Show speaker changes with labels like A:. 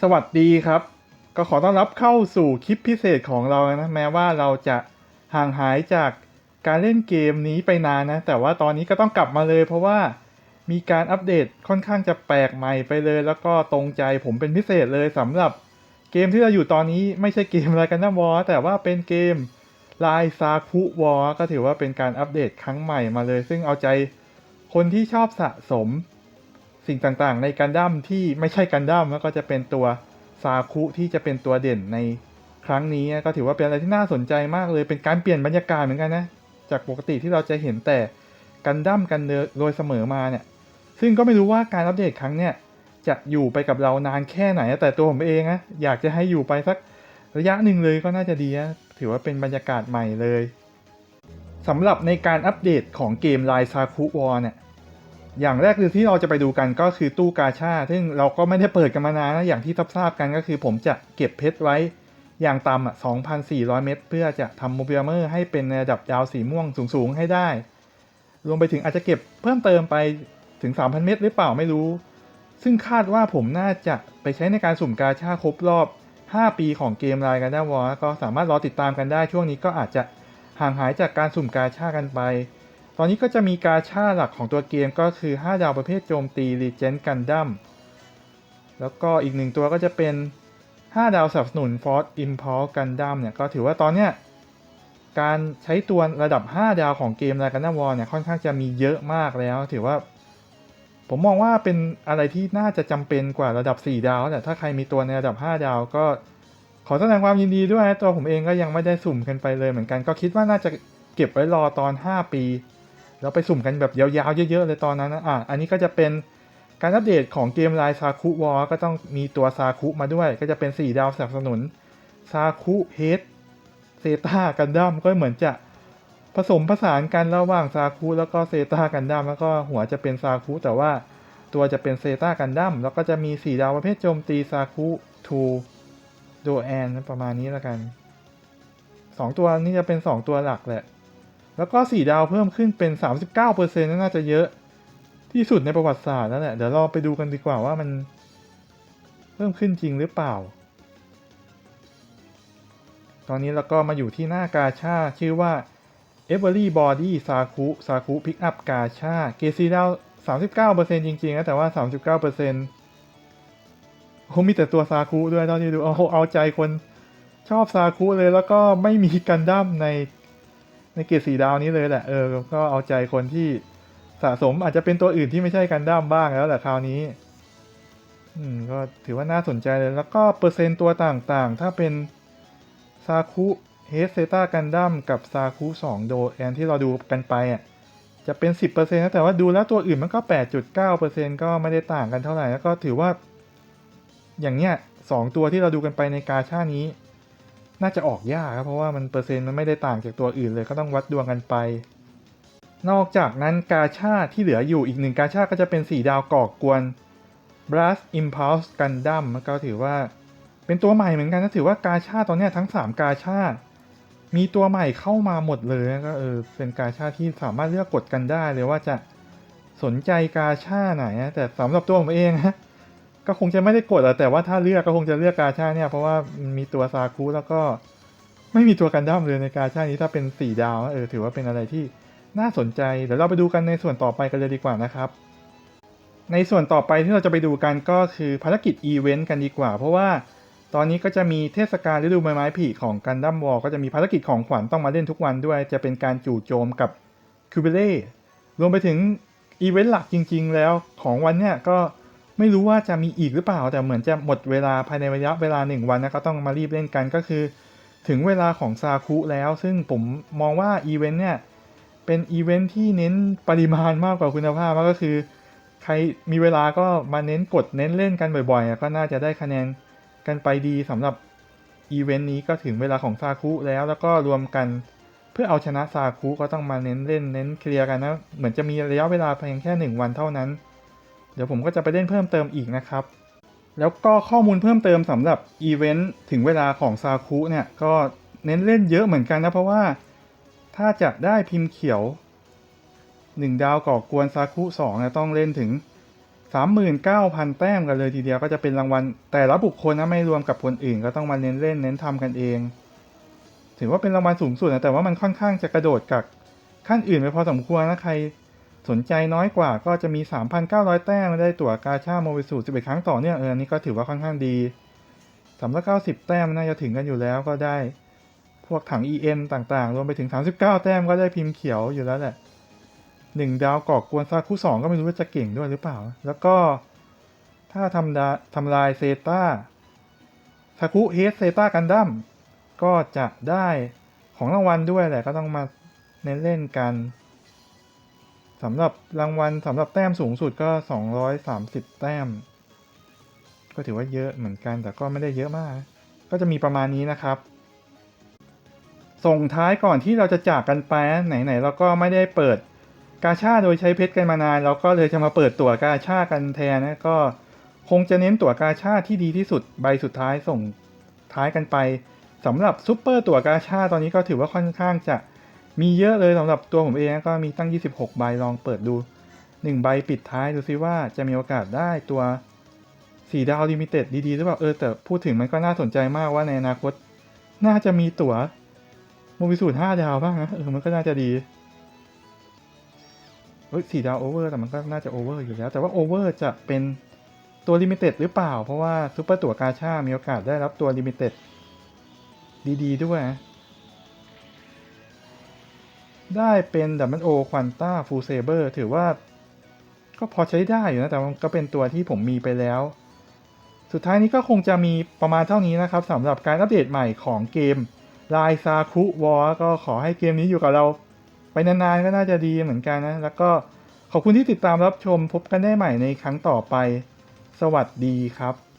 A: สวัสดีครับ ก็ขอต้อนรับเข้าสู่คลิปพิเศษของเรานะ แม้ว่าเราจะห่างหายจากการเล่นเกมนี้ไปนานนะ แต่ว่าตอนนี้ก็ต้องกลับมาเลย เพราะว่ามีการอัปเดตค่อนข้างจะแปลกใหม่ไปเลย แล้วก็ตรงใจผมเป็นพิเศษเลยสำหรับเกมที่เราอยู่ตอนนี้ไม่ใช่เกมอะไรกันนะวอแต่ว่าเป็นเกมลายซาคุวอก็ถือว่าเป็นการอัปเดตครั้งใหม่มาเลย ซึ่งเอาใจคนที่ชอบสะสม สิ่งต่างๆ ในกันดั้มที่ไม่ใช่กันดั้มแล้วก็จะเป็นตัวซาคุที่จะเป็นตัวเด่นในครั้งนี้ก็ถือว่าเป็นอะไรที่น่าสนใจมากเลยเป็นการเปลี่ยนบรรยากาศเหมือนกันนะจากปกติที่เราจะเห็นแต่กันดั้มกันโดยเสมอมาเนี่ย ซึ่งก็ไม่รู้ว่าการอัปเดตครั้งเนี่ยจะอยู่ไปกับเรานานแค่ไหน แต่ตัวผมเองนะอยากจะให้อยู่ไปสักระยะหนึ่งเลยก็น่าจะดีนะถือว่าเป็นบรรยากาศใหม่เลยสำหรับในการอัปเดตของเกมลายซาคุวอเนี่ย อย่างแรกคือที่เราจะไปดูกันก็คือตู้กาชาซึ่งเราก็ไม่ได้เปิดกันมานานนะอย่างที่ทราบกันก็คือผมจะเก็บเพชรไว้อย่างต่ำอะ2,400 เม็ดเพื่อจะทำโมบิลเมอร์ให้เป็นระดับยาวสีม่วงสูงๆให้ได้ รวมไปถึงอาจจะเก็บเพิ่มเติมไปถึง 3,000 เม็ดหรือเปล่าไม่รู้ ซึ่งคาดว่าผมน่าจะไปใช้ในการสุ่มกาชาครบรอบ 5 ปีของเกมรายกันได้วอก็สามารถรอติดตามกันได้ช่วงนี้ก็อาจจะห่างหายจากการสุ่มกาชากันไป อนนี้ก็จะมีกาชาหลักของตัวเกมก็คือ 5 ดาวประเภทโจมตี Legend Gundam แล้วก็อีกหนึ่งตัวก็จะเป็น 5 ดาวสนับสนุน Force Impulse Gundam เนี่ยก็ถือว่าตอนเนี้ยการใช้ตัวระดับ 5 ดาวของเกมรายกันดั้มวอลเนี่ยค่อนข้างจะมีเยอะมากแล้ว ถือว่า ผมมองว่าเป็นอะไรที่น่าจะจำเป็นกว่าระดับ 4 ดาวแต่ถ้าใครมีตัวในระดับ 5 ดาวก็ขอแสดงความยินดีด้วยนะตัวผมเองก็ยังไม่ได้สุ่มกันไปเลยเหมือนกัน ก็คิดว่าน่าจะเก็บไว้รอตอน 5 ปี แล้วไปสุ่มกันแบบยาวๆ เยอะๆ เลยตอนนั้นนะอะอันนี้ก็จะเป็นการอัปเดตของเกมลายซาคุวอลก็ต้องมีตัวซาคุมาด้วย ก็จะเป็น 4 ดาวสนับสนุนซาคุเฮดเซตากันดั้มก็เหมือนจะผสมผสานกันระหว่างซาคุแล้วก็เซตากันดั้มแล้วก็หัวจะเป็นซาคุแต่ว่าตัวจะเป็นเซตากันดั้มแล้วก็จะมี 4 ดาวประเภทโจมตีซาคุทูโดแอนประมาณนี้แล้วกัน 2 ตัวนี้จะเป็น 2 ตัวหลักแหละ แล้วก็ 4 ดาวเพิ่มขึ้นเป็น 39%น่าจะเยอะที่สุดในประวัติศาสตร์แล้วแหละ เดี๋ยวเราไปดูกันดีกว่าว่ามันเพิ่มขึ้นจริงหรือเปล่า ตอนนี้เราก็มาอยู่ที่หน้ากาชาชื่อว่า Every Body Saku Saku Pick Up กาชาเกซีดาว39%จริงๆนะแต่ว่า 39%โอ้มีแต่ตัวซาคุด้วยเท่าที่ดูเอาเอาใจคนชอบซาคุเลยแล้วก็ไม่มีกันดั้มใน ในเกรดสีดาวนี้เลยแหละเออก็เอาใจคนที่สะสมอาจจะเป็นตัวอื่นที่ไม่ใช่กันดั้มบ้างแล้วแหละคราวนี้ อืมก็ถือว่าน่าสนใจเลย แล้วก็เปอร์เซ็นต์ตัวต่างๆ ถ้าเป็นซาคุเฮสเซตากันดั้มกับซาคุ2โดแอนที่เราดูกันไปอะจะเป็น 10%นะแต่ว่าดูแล้วตัวอื่นมันก็ 8.9%ก็ไม่ได้ต่างกันเท่าไหร่แล้วก็ถือว่า อย่างเนี้ยสองตัวที่เราดูกันไปในกาชานี้ น่าจะออกยากครับเพราะว่ามันเปอร์เซ็นต์มันไม่ได้ต่างจากตัวอื่นเลยก็ต้องวัดดวงกันไป นอกจากนั้นกาชาที่เหลืออยู่อีกหนึ่งกาชาก็จะเป็น 4 ดาวก่อกวน Blast Impulse Gundam ก็ถือว่า เป็นตัวใหม่เหมือนกันนะถือว่ากาชาตอนนี้ทั้ง 3 กาชามีตัวใหม่เข้ามาหมดเลยก็เออเป็นกาชาที่สามารถเลือกกดกันได้เลยว่าจะสนใจกาชาไหนนะแต่สำหรับตัวผมเองนะ ก็คงจะไม่ได้กดอะแต่ว่าถ้าเลือกก็คงจะเลือกกาชาเนี่ย เพราะว่ามีตัวซาคุแล้วก็ไม่มีตัวกันดั้มเลยในกาชานี้ถ้าเป็นสี่ดาวนะเออถือว่าเป็นอะไรที่น่าสนใจเดี๋ยวเราไปดูกันในส่วนต่อไปกันเลยดีกว่านะครับ ในส่วนต่อไปที่เราจะไปดูกันก็คือภารกิจอีเวนต์กันดีกว่า เพราะว่าตอนนี้ก็จะมีเทศกาลฤดูใบไม้ผลิของกันดั้มวอลก็จะมีภารกิจของขวัญต้องมาเล่นทุกวันด้วย จะเป็นการจู่โจมกับคิวเบเล่รวมไปถึงอีเวนต์หลักจริง ๆ แล้วของวันเนี่ยก็ ไม่รู้ว่าจะมีอีกหรือเปล่า แต่เหมือนจะหมดเวลาภายในระยะเวลาหนึ่งวันนะก็ต้องมารีบเล่นกันก็คือ ถึงเวลาของซาคุแล้ว ซึ่งผมมองว่าอีเวนต์เนี่ยเป็นอีเวนต์ที่เน้นปริมาณมากกว่าคุณภาพก็คือ ใครมีเวลาก็มาเน้นกดเน้นเล่นกันบ่อยๆ ก็น่าจะได้คะแนนกันไปดีสำหรับอีเวนต์นี้ก็ถึงเวลาของซาคุแล้วแล้วก็รวมกัน เพื่อเอาชนะซาคุก็ต้องมาเน้นเล่นเน้นเคลียร์กันนะ เหมือนจะมีระยะเวลาเพียงแค่หนึ่งวันเท่านั้น เดี๋ยวผมก็จะไปเล่นเพิ่มเติมอีกนะครับ แล้วก็ข้อมูลเพิ่มเติมสำหรับอีเวนต์ถึงเวลาของซาคุเนี่ยก็เน้นเล่นเยอะเหมือนกันนะเพราะว่าถ้าจะได้พิมพ์เขียว 1 ดาวก่อกวนซาคุ2เนี่ยต้องเล่นถึงสามหมื่นเก้าพันแต้มกันเลยทีเดียวก็จะเป็นรางวัล แต่ละบุคคลนะไม่รวมกับคนอื่น ก็ต้องมาเน้นเล่นเน้นทำกันเอง ถือว่าเป็นรางวัลสูงสุดนะแต่ว่ามันค่อนข้างจะกระโดดกับขั้นอื่นไปพอสมควรนะใคร สนใจน้อยกว่าก็จะมี 3,900 แต้มได้ตั๋วกาชาโมบิสู11 ครั้งต่อเนื่องเอออันนี้ก็ถือว่าค่อนข้างดี390 แต้มน่าจะถึงกันอยู่แล้วก็ได้ พวกถัง EN ต่างๆ รวมไปถึง 39 แต้มก็ได้พิมพ์เขียวอยู่แล้วแหละหนึ่งดาวก่อกวนซาคุสองก็ไม่รู้ว่าจะเก่งด้วยหรือเปล่า แล้วก็ถ้าทำดาทำลายเซตาซาคุเฮดเซตากันดั้มก็จะได้ของรางวัลด้วยแหละก็ต้องมาเน้นเล่นกัน สำหรับรางวัลสำหรับแต้มสูงสุดก็ 230 แต้ม ก็ถือว่าเยอะเหมือนกันแต่ก็ไม่ได้เยอะมาก ก็จะมีประมาณนี้นะครับ ส่งท้ายก่อนที่เราจะจากกันไปไหนๆเราก็ไม่ได้เปิดกาชาโดยใช้เพชรกันมานาน เราก็เลยจะมาเปิดตั๋วกาชากันแทนนะก็คงจะเน้นตั๋วกาชาที่ดีที่สุดใบสุดท้ายส่งท้ายกันไปสำหรับซุปเปอร์ตั๋วกาชาตอนนี้ก็ถือว่าค่อนข้างจะ มีเยอะเลยสำหรับตัวผมเองก็มีตั้ง 26 ใบลองเปิดดู 1 ใบปิดท้ายดูซิว่าจะมีโอกาสได้ตัว4ดาวลิมิเต็ดดีๆหรือเปล่าเออแต่พูดถึงมันก็น่าสนใจมากว่าในอนาคต น่าจะมีตั๋วโมบิสูตร5ดาวบ้างนะเออมันก็น่าจะดีเฮ้ยสี่ดาวโอเวอร์แต่มันก็น่าจะโอเวอร์อยู่แล้ว แต่ว่าโอเวอร์จะเป็นตัวลิมิเต็ดหรือเปล่า เพราะว่าซูเปอร์ตั๋วกาชา มีโอกาสได้รับตัวลิมิเต็ดดี ๆ ด้วยนะ ได้เป็นดับเบิลโอควอนต้าฟูเซเบอร์ถือว่า ก็พอใช้ได้อยู่นะ แต่มันก็เป็นตัวที่ผมมีไปแล้ว สุดท้ายนี้ก็คงจะมีประมาณเท่านี้นะครับสำหรับการอัปเดตใหม่ของเกมลายซาคุวอก็ขอให้เกมนี้อยู่กับเรา ไปนานๆก็น่าจะดีเหมือนกันนะ แล้วก็ขอบคุณที่ติดตามรับชมพบกันได้ใหม่ในครั้งต่อไป สวัสดีครับ